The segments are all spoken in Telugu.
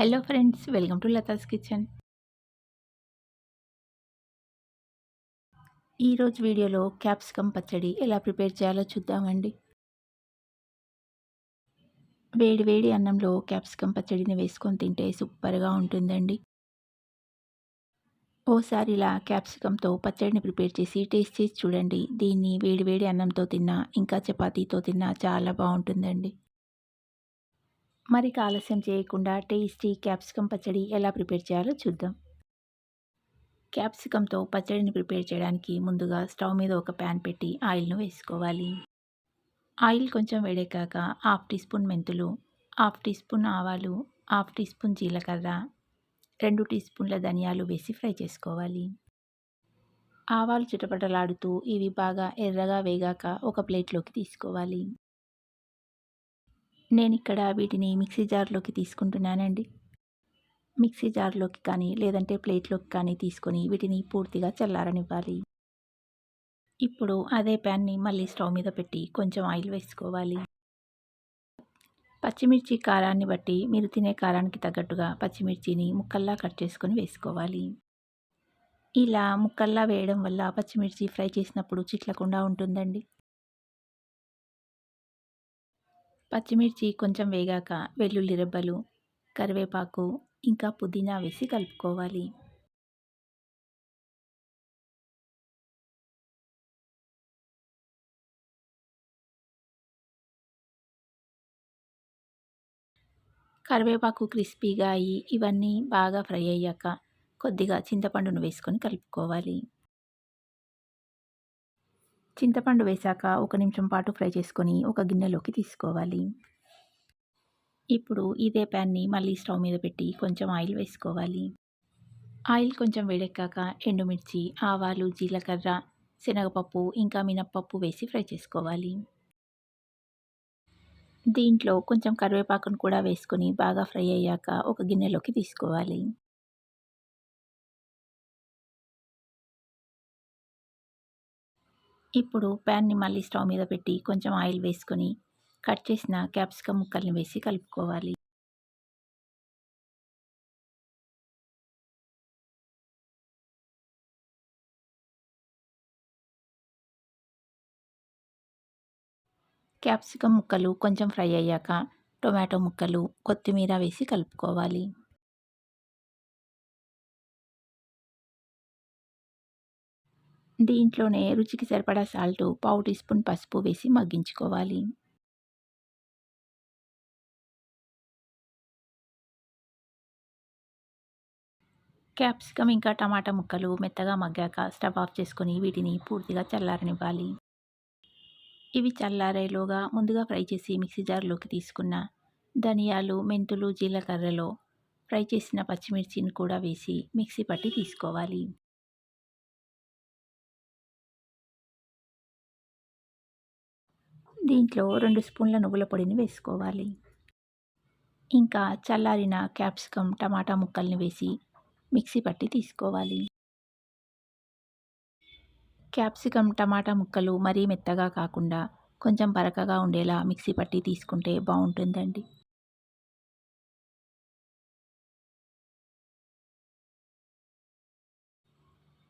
Hello friends welcome to Latha's kitchen ఈరోజు వీడియోలో క్యాప్సికమ్ పచ్చడి ఎలా ప్రిపేర్ చేయాలో చూద్దామండి వేడి వేడి అన్నంలో క్యాప్సికమ్ పచ్చడిని వేసుకొని తింటే సూపర్గా ఉంటుందండి. ఓసారి ఇలా క్యాప్సికంతో పచ్చడిని ప్రిపేర్ చేసి టేస్ట్ చేసి చూడండి. దీన్ని వేడి వేడి అన్నంతో తిన్నా ఇంకా చపాతీతో తిన్నా చాలా బాగుంటుందండి. మరి ఆలస్యం చేయకుండా టేస్టీ క్యాప్సికమ్ పచ్చడి ఎలా ప్రిపేర్ చేయాలో చూద్దాం. క్యాప్సికంతో పచ్చడిని ప్రిపేర్ చేయడానికి ముందుగా స్టవ్ మీద ఒక ప్యాన్ పెట్టి ఆయిల్ను వేసుకోవాలి. ఆయిల్ కొంచెం వేడెక్కాక హాఫ్ టీ స్పూన్ మెంతులు హాఫ్ టీ స్పూన్ ఆవాలు హాఫ్ టీ స్పూన్ జీలకర్ర రెండు టీ స్పూన్ల ధనియాలు వేసి ఫ్రై చేసుకోవాలి. ఆవాలు చిటపటలాడుతూ ఇవి బాగా ఎర్రగా వేగాక ఒక ప్లేట్లోకి తీసుకోవాలి. నేను ఇక్కడ వీటిని మిక్సీ జార్లోకి తీసుకుంటున్నానండి. మిక్సీ జార్లోకి కానీ లేదంటే ప్లేట్లోకి కానీ తీసుకొని వీటిని పూర్తిగా చల్లారనివ్వాలి. ఇప్పుడు అదే ప్యాన్ని మళ్ళీ స్టవ్ మీద పెట్టి కొంచెం ఆయిల్ వేసుకోవాలి. పచ్చిమిర్చి కారాన్ని బట్టి మీరు తినే కారానికి తగ్గట్టుగా పచ్చిమిర్చిని ముక్కల్లా కట్ చేసుకొని వేసుకోవాలి. ఇలా ముక్కల్లా వేయడం వల్ల పచ్చిమిర్చి ఫ్రై చేసినప్పుడు చిట్లకుండా ఉంటుందండి. పచ్చిమిర్చి కొంచెం వేగాక వెల్లుల్లి రెబ్బలు కరివేపాకు ఇంకా పుదీనా వేసి కలుపుకోవాలి. కరివేపాకు క్రిస్పీగా అయ్యి ఇవన్నీ బాగా ఫ్రై అయ్యాక కొద్దిగా చింతపండును వేసుకొని కలుపుకోవాలి. చింతపండు వేశాక ఒక నిమిషం పాటు ఫ్రై చేసుకొని ఒక గిన్నెలోకి తీసుకోవాలి. ఇప్పుడు ఇదే ప్యాన్ని మళ్ళీ స్టవ్ మీద పెట్టి కొంచెం ఆయిల్ వేసుకోవాలి. ఆయిల్ కొంచెం వేడెక్కాక ఎండుమిర్చి ఆవాలు జీలకర్ర శనగపప్పు ఇంకా మినప్పప్పు వేసి ఫ్రై చేసుకోవాలి. దీంట్లో కొంచెం కరివేపాకును కూడా వేసుకొని బాగా ఫ్రై అయ్యాక ఒక గిన్నెలోకి తీసుకోవాలి. ఇప్పుడు ప్యాన్ని మళ్ళీ స్టవ్ మీద పెట్టి కొంచెం ఆయిల్ వేసుకొని కట్ చేసిన క్యాప్సికమ్ ముక్కల్ని వేసి కలుపుకోవాలి. క్యాప్సికమ్ ముక్కలు కొంచెం ఫ్రై అయ్యాక టొమాటో ముక్కలు కొత్తిమీర వేసి కలుపుకోవాలి. దీంట్లోనే రుచికి సరిపడా సాల్ట్ పావు టీ స్పూన్ పసుపు వేసి మగ్గించుకోవాలి. క్యాప్సికమ్ ఇంకా టమాటా ముక్కలు మెత్తగా మగ్గాక స్టవ్ ఆఫ్ చేసుకొని వీటిని పూర్తిగా చల్లారనివ్వాలి. ఇవి చల్లారేలోగా ముందుగా ఫ్రై చేసి మిక్సీ జార్లోకి తీసుకున్న ధనియాలు మెంతులు జీలకర్రలో ఫ్రై చేసిన పచ్చిమిర్చిని కూడా వేసి మిక్సీ పట్టి తీసుకోవాలి. దీంట్లో రెండు స్పూన్ల నువ్వుల పొడిని వేసుకోవాలి. ఇంకా చల్లారిన క్యాప్సికమ్ టమాటా ముక్కల్ని వేసి మిక్సీ పట్టి తీసుకోవాలి. క్యాప్సికమ్ టమాటా ముక్కలు మరీ మెత్తగా కాకుండా కొంచెం బరకగా ఉండేలా మిక్సీ పట్టి తీసుకుంటే బాగుంటుందండి.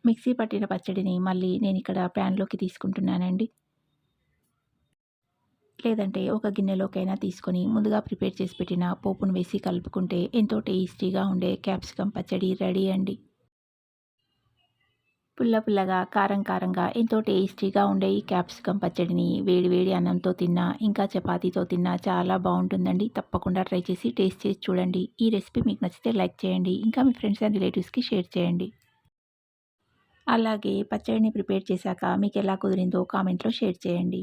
మిక్సీ పట్టిన పచ్చడిని మళ్ళీ నేను ఇక్కడ ప్యాన్లోకి తీసుకుంటున్నానండి. లేదంటే ఒక గిన్నెలోకైనా తీసుకొని ముందుగా ప్రిపేర్ చేసి పెట్టిన పోపును వేసి కలుపుకుంటే ఎంతో టేస్టీగా ఉండే క్యాప్సికమ్ పచ్చడి రెడీ అండి. పుల్ల పుల్లగా కారం కారంగా ఎంతో టేస్టీగా ఉండే ఈ క్యాప్సికమ్ పచ్చడిని వేడి వేడి అన్నంతో తిన్నా ఇంకా చపాతీతో తిన్నా చాలా బాగుంటుందండి. తప్పకుండా ట్రై చేసి టేస్ట్ చేసి చూడండి. ఈ రెసిపీ మీకు నచ్చితే లైక్ చేయండి ఇంకా మీ ఫ్రెండ్స్ అండ్ రిలేటివ్స్కి షేర్ చేయండి. అలాగే పచ్చడిని ప్రిపేర్ చేశాక మీకు ఎలా కుదిరిందో కామెంట్లో షేర్ చేయండి.